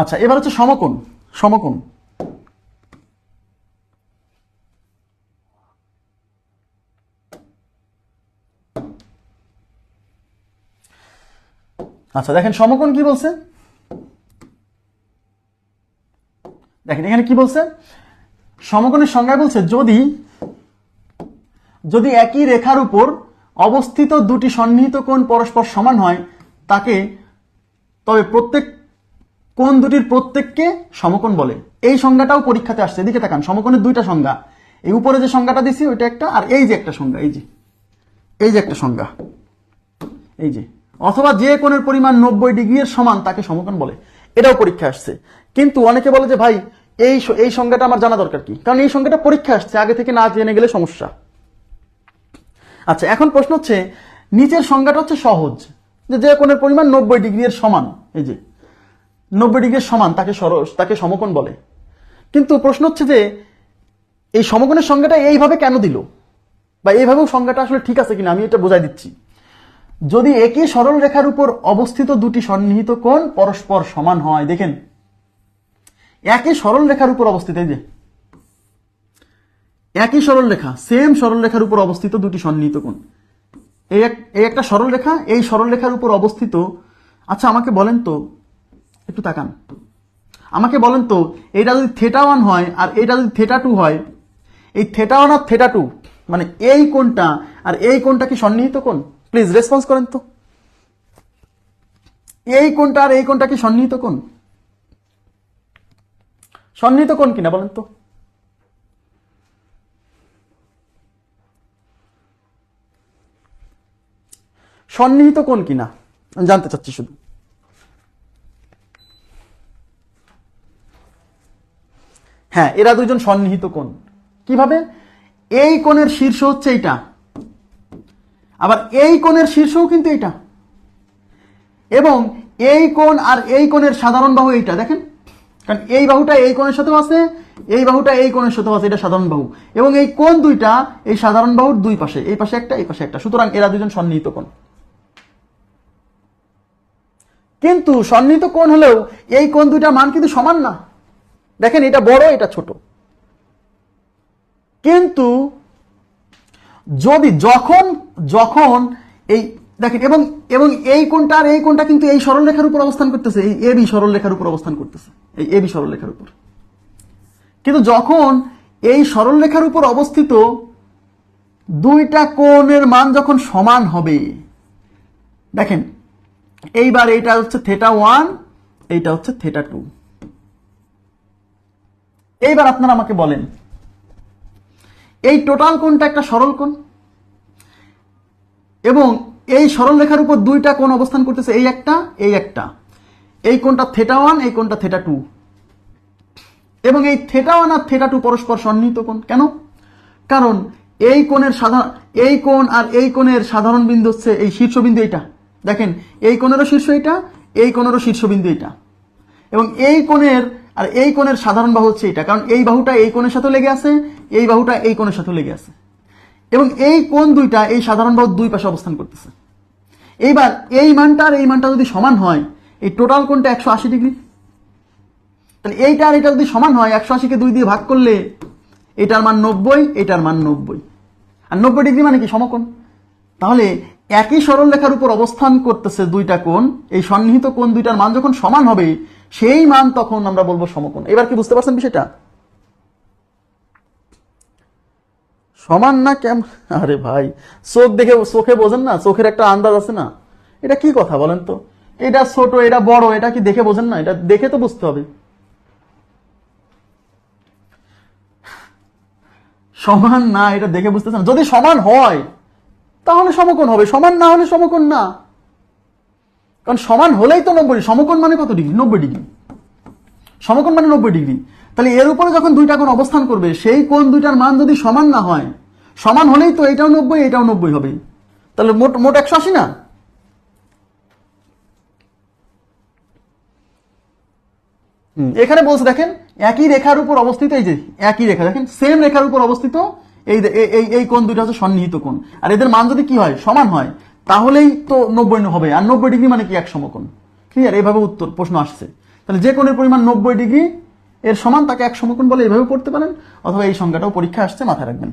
আচ্ছা এবার হচ্ছে সমকোণ সমকোণ। আচ্ছা দেখেন সমকোণ কি বলছে? দেখেন, এখানে কি বলছে? সমকোণের সংজ্ঞা বলছে, যদি যদি একই রেখার উপর অবস্থিত দুটি সন্নিহিত কোণ পরস্পর সমান হয়, তাকে, তবে প্রত্যেক কোণ দুটির প্রত্যেককে সমকোণ বলে? এই সংজ্ঞাটাও পরীক্ষাতে আসছে, এদিকে তাকান, সমকোণের দুইটা সংজ্ঞা। এই উপরে যে সংজ্ঞাটা দিছি, ওইটা একটা, আর এই যে একটা সংজ্ঞা, এই যে। এই যে একটা সংজ্ঞা। এই যে। অথবা যে কোণের পরিমাণ নব্বই ডিগ্রি এর সমান তাকে সমকোণ বলে। এটাও পরীক্ষা আসছে। কিন্তু অনেকে বলে যে, ভাই, এই এই সংজ্ঞাটা আমার জানা দরকার কি? কারণ এই সংজ্ঞাটা পরীক্ষা আসছে, আগে থেকে না জেনে গেলে সমস্যা। আচ্ছা এখন প্রশ্ন হচ্ছে, নিচের সংজ্ঞাটা হচ্ছে সহজ। যে যে পরিমাণ নব্বই ডিগ্রি এর সমান, এই যে। নব্বই ডিগ্রির সমান, তাকে সরস তাকে সমকোণ বলে। কিন্তু প্রশ্ন হচ্ছে যে, এই সমকোণের সংজ্ঞাটা এইভাবে কেন দিল? বা এইভাবেও সংজ্ঞাটা আসলে ঠিক আছে কিনা? আমি এটা বোঝাই দিচ্ছি। যদি একই সরল রেখার উপর অবস্থিত দুটি সন্নিহিত কোণ পরস্পর সমান হয়, দেখেন। একই সরল রেখার উপর অবস্থিত, এই যে। একই সরল রেখা সেম সরল রেখার উপর অবস্থিত দুটি সন্নিহিত কোণ। এই এক, এই একটা সরল রেখা, এই সরল রেখার উপর অবস্থিত। আচ্ছা আমাকে বলেন তো একটু তাকান। আমাকে বলেন তো এটা যদি থেটা ওয়ান হয় আর এটা যদি থেটা টু হয়, এই থেটা ওয়ান আর থেটা টু মানে এই কোনটা আর এই কোনটা কি সন্নিহিত কোন প্লিজ রেসপন্স করেন তো। এই কোনটা আর এই কোনটা কি সন্নিহিত কোন সন্নিহিত কোণ কিনা বলেন তো। সন্নিহিত কোন? কিনা জানতে চাচ্ছি শুধু। হ্যাঁ এরা দুজন সন্নিহিত কোণ। কীভাবে? এই কোণের শীর্ষ হচ্ছে এইটা। আবার এই কোণের শীর্ষও কিন্তু এইটা। এবং এই কোণ আর এই কোণের সাধারণ বাহু এইটা, দেখেন? কারণ এই বাহুটা এই কোণের সাথেও আছে, এই বাহুটা এই কোণের সাথেও আছে, এটা সাধারণ বাহু। এবং এই কোণ দুইটা এই সাধারণ বাহুর দুই পাশে, এই পাশে একটা, এই পাশে একটা। সুতরাং এরা দুজন সন্নিহিত কোণ। কিন্তু সন্নিহিত কোণ হলেও এই কোণ দুইটা মান কিন্তু সমান না। দেখেন এটা বড়, এটা ছোট। কিন্তু যদি যখন যখন এই, দেখেন, এবং এবং এই কোণটা আর এই কোণটা কিন্তু এই সরলরেখার উপর অবস্থান করতেছে, এই এবি সরলরেখার উপর অবস্থান করতেছে, এই এবি সরলরেখার উপর। কিন্তু যখন এই সরলরেখার উপর অবস্থিত, দুইটা কোণের মান যখন সমান হবে, দেখেন, এইবার এইটা হচ্ছে থেটা ওয়ান এইটা হচ্ছে থেটা টু এইবার আপনারা আমাকে বলেন, এই টোটাল কোণটা একটা সরল কোণ? এবং এই সরল রেখার উপর দুইটা কোণ অবস্থান করতেছে, এই একটা এই একটা। এই কোণটা থেটা ওয়ান এই কোণটা থেটা টু এবং এই থেটা ওয়ান আর থেটা টু পরস্পর সন্নিহিত কোণ। কেন? কারণ এই কোণের সাধারণ এই কোণ আর এই কোণের সাধারণ বিন্দু হচ্ছে এই শীর্ষবিন্দু এটা দেখেন, এই কোণেরও শীর্ষ এটা এই কোণেরও শীর্ষবিন্দু এটা এবং এই কোণের আর এই কোণের সাধারণ বাহু হচ্ছে এটা। কারণ এই বাহুটা এই কোণের সাথে লেগে আছে, এই বাহুটা এই কোণের সাথে লেগে আছে। এবং এই কোণ দুইটা এই সাধারণ বাহু দুই পাশে অবস্থান করতেছে। এইবার এই মানটা আর এই মানটা যদি সমান হয়, এই টোটাল কোণটা একশো আশি ডিগ্রি। তাহলে এইটা আর এটা যদি সমান হয়, একশো আশিকে দুই দিয়ে ভাগ করলে এটার মান নব্বই, এটার মান নব্বই। আর নব্বই ডিগ্রি মানে কি? সমকোণ। তাহলে একই সরল রেখার উপর অবস্থান করতেছে দুইটা কোণ, এই সন্নিহিত কোণ দুইটার মান যখন সমান হবে সেই মান তখন আমরা বলব সমকোণ। এবার কি বুঝতে পারছেন বিষয়টা? সমান না কেম আরে ভাই, চোখ দেখে চোখে বোঝেন না, চোখের একটা আন্দাজ আছে না? এটা কি কথা বলেন তো? এটা ছোট, এটা বড়, এটা কি দেখে বোঝেন না? এটা দেখে তো বুঝতে হবে। সমান না, এটা দেখে বুঝতেছেন যদি সমান হয়, তাহলে সমকোণ হবে। সমান না হলে সমকোণ না। কারণ সমান হলেই তো নব্বই, সমকোণ মানে কত ডিগ্রি? নব্বই ডিগ্রি। সমকোণ মানে নব্বই ডিগ্রি। তাহলে এর উপরে যখন দুইটা কোণ অবস্থান করবে, সেই কোণ দুইটার মান যদি সমান না হয়, সমান হলেই তো এটাও নব্বই এটাও নব্বই হবে। তাহলে মোট মোট একশো আশি না? এখানে বলছে, দেখেন, একই রেখার উপর অবস্থিত এই যে, একই রেখা, দেখেন সেম রেখার উপর অবস্থিত এই এই কোণ দুইটা হচ্ছে সন্নিহিত কোণ। আর এদের মান যদি কি হয়, সমান হয় তাহলেই তো নব্বই হবে, আর নব্বই ডিগ্রি মানে কি এক সমকোণ? ক্লিয়ার এইভাবে উত্তর, প্রশ্ন আসছে। তাহলে যে কোণের পরিমাণ নব্বই ডিগ্রি এর সমান তাকে এক সমকোণ বলে এইভাবে পড়তে পারেন, অথবা এই সংজ্ঞাটাও পরীক্ষা আসছে, মাথায় রাখবেন।